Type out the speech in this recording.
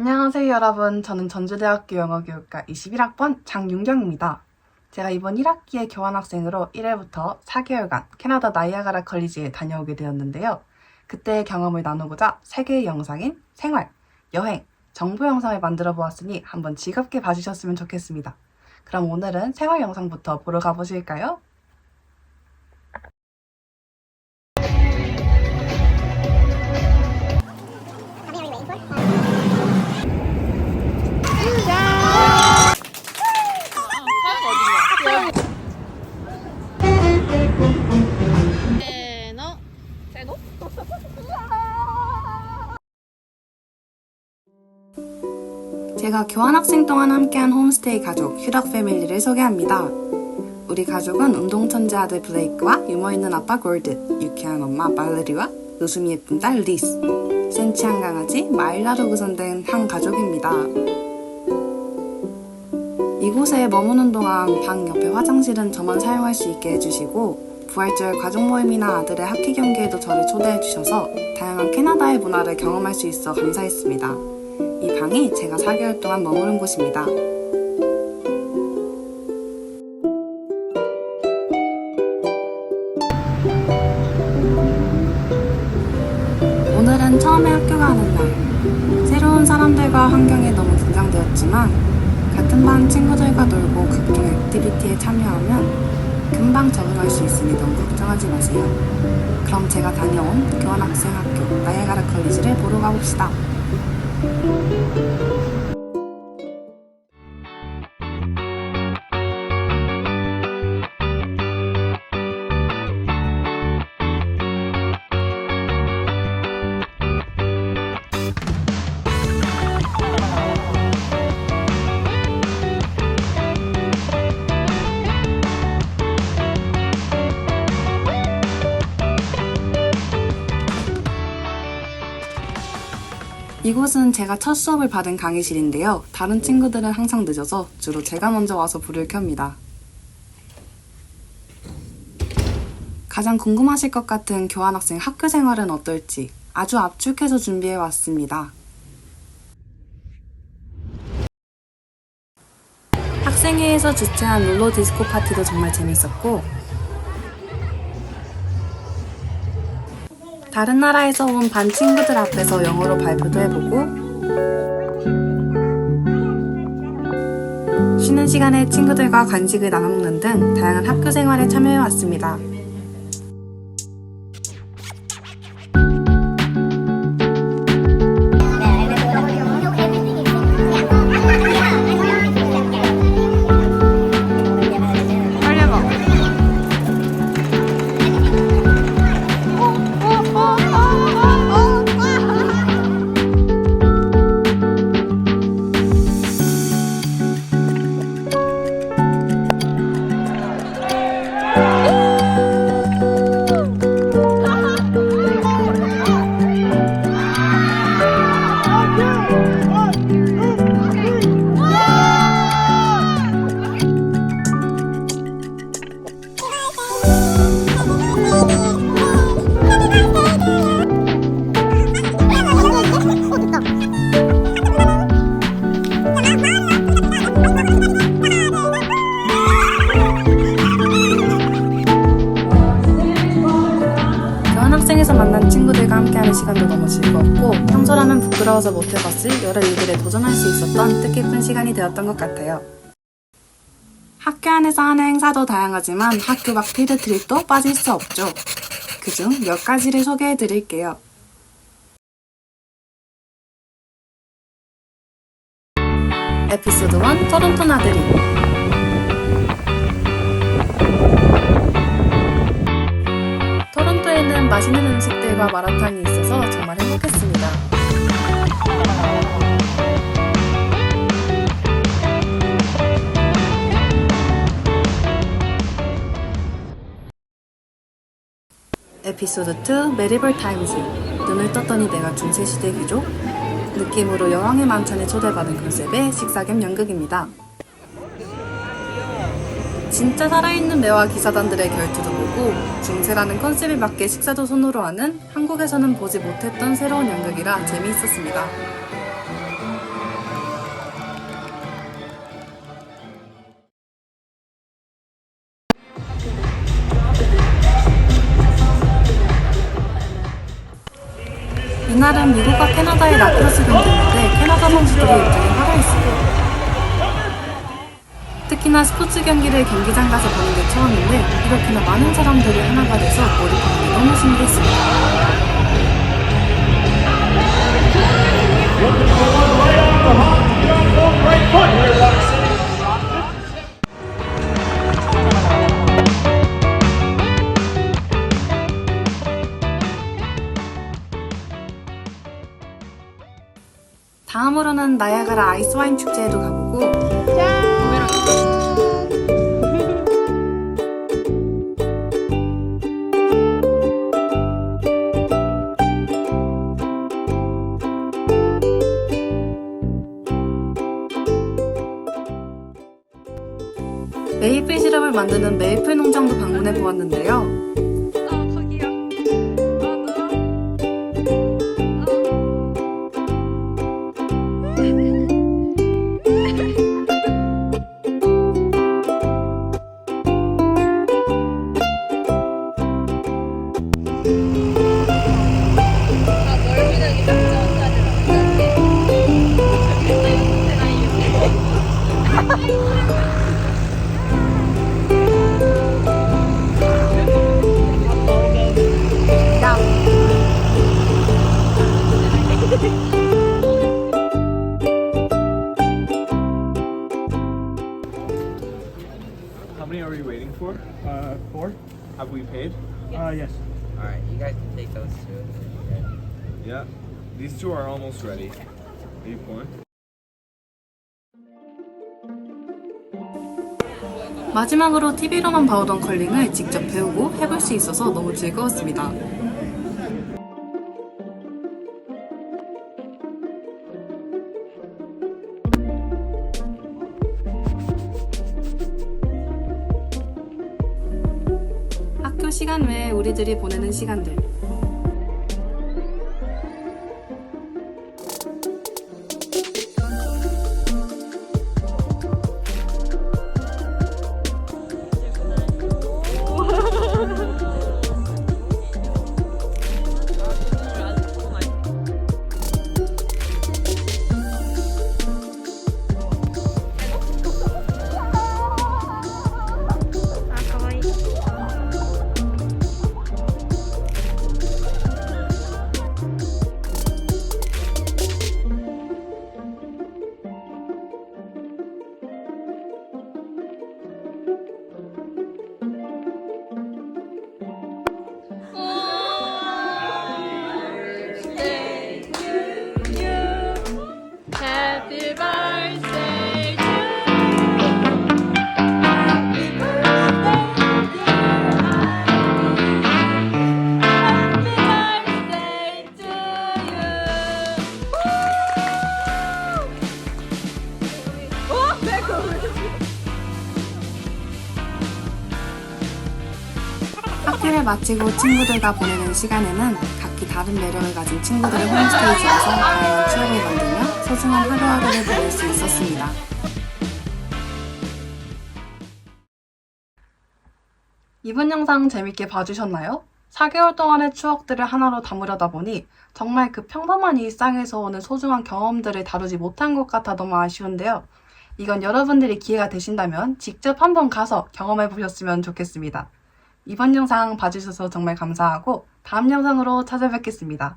안녕하세요 여러분. 저는 전주대학교 영어교육과 21학번 장윤경입니다. 제가 이번 1학기에 교환학생으로 1회부터 4개월간 캐나다 나이아가라 컬리지에 다녀오게 되었는데요. 그때의 경험을 나누고자 3개의 영상인 생활, 여행, 정보 영상을 만들어 보았으니 한번 즐겁게 봐주셨으면 좋겠습니다. 그럼 오늘은 생활 영상부터 보러 가보실까요? 제가 교환학생 동안 함께한 홈스테이 가족 휴덕 패밀리를 소개합니다. 우리 가족은 운동 천재 아들 블레이크와 유머 있는 아빠 골드, 유쾌한 엄마 말레리와 웃음이 예쁜 딸 리스, 센치한 강아지 마일라로 구성된 한 가족입니다. 이곳에 머무는 동안 방 옆에 화장실은 저만 사용할 수 있게 해주시고 부활절 가족 모임이나 아들의 하키 경기에도 저를 초대해 주셔서 다양한 캐나다의 문화를 경험할 수 있어 감사했습니다. 이 방이 제가 4개월 동안 머무른 곳입니다. 오늘은 처음에 학교 가는 날. 새로운 사람들과 환경에 너무 긴장되었지만 같은 반 친구들과 놀고 각종 액티비티에 참여하면 금방 적응할 수 있으니 너무 걱정하지 마세요. 그럼 제가 다녀온 교환학생 학교 나이아가라 컬리지를 보러 가봅시다. うん。 이곳은 제가 첫 수업을 받은 강의실인데요. 다른 친구들은 항상 늦어서 주로 제가 먼저 와서 불을 켭니다. 가장 궁금하실 것 같은 교환학생 학교 생활은 어떨지 아주 압축해서 준비해 왔습니다. 학생회에서 주최한 롤러 디스코 파티도 정말 재밌었고 다른 나라에서 온 반 친구들 앞에서 영어로 발표도 해보고 쉬는 시간에 친구들과 간식을 나눠 먹는 등 다양한 학교 생활에 참여해 왔습니다. 도전할 수 있었던 뜻깊은 시간이 되었던 것 같아요. 학교 안에서 하는 행사도 다양하지만 학교 밖 필드 트립도 빠질 수 없죠. 그중 몇 가지를 소개해 드릴게요. 에피소드 1 토론토 나들이 토론토에는 맛있는 음식들과 마라탕이 있어서 정말 행복했습니다. 에피소드 2 메리벌 타임즈 눈을 떴더니 내가 중세시대 귀족 느낌으로 여왕의 만찬에 초대받은 컨셉의 식사 겸 연극입니다. 진짜 살아있는 매화 기사단들의 결투도 보고 중세라는 컨셉에 맞게 식사도 손으로 하는 한국에서는 보지 못했던 새로운 연극이라 재미있었습니다. 그날은 미국과 캐나다의 라크로스 경기였는데 캐나다 선수들이 굉장히 화려했어요. 특히나 스포츠 경기를 경기장 가서 보는 게 처음인데 이렇게나 많은 사람들이 하나가 돼서 몰입하는 게 너무 신기했습니다. 다음으로는 나야가라 아이스와인 축제에도 가보고 메이플 시럽을 만드는 메이플 농장도 방문해 보았는데요. We paid? Uh, yes. Alright, you guys can take those two. Yeah. These two are almost ready. Eight point. 마지막으로 TV로만 봐오던 컬링을 직접 배우고 해볼 수 있어서 너무 즐거웠습니다. 시간 외에 우리들이 보내는 시간들. 마치고 친구들과 보내는 시간에는 각기 다른 매력을 가진 친구들의 홈스테이지에서 다양한 추억을 만들며 소중한 하루하루를 보낼 수 있었습니다. 이번 영상 재밌게 봐주셨나요? 4개월 동안의 추억들을 하나로 담으려다 보니 정말 그 평범한 일상에서 오는 소중한 경험들을 다루지 못한 것 같아 너무 아쉬운데요. 이건 여러분들이 기회가 되신다면 직접 한번 가서 경험해 보셨으면 좋겠습니다. 이번 영상 봐주셔서 정말 감사하고 다음 영상으로 찾아뵙겠습니다.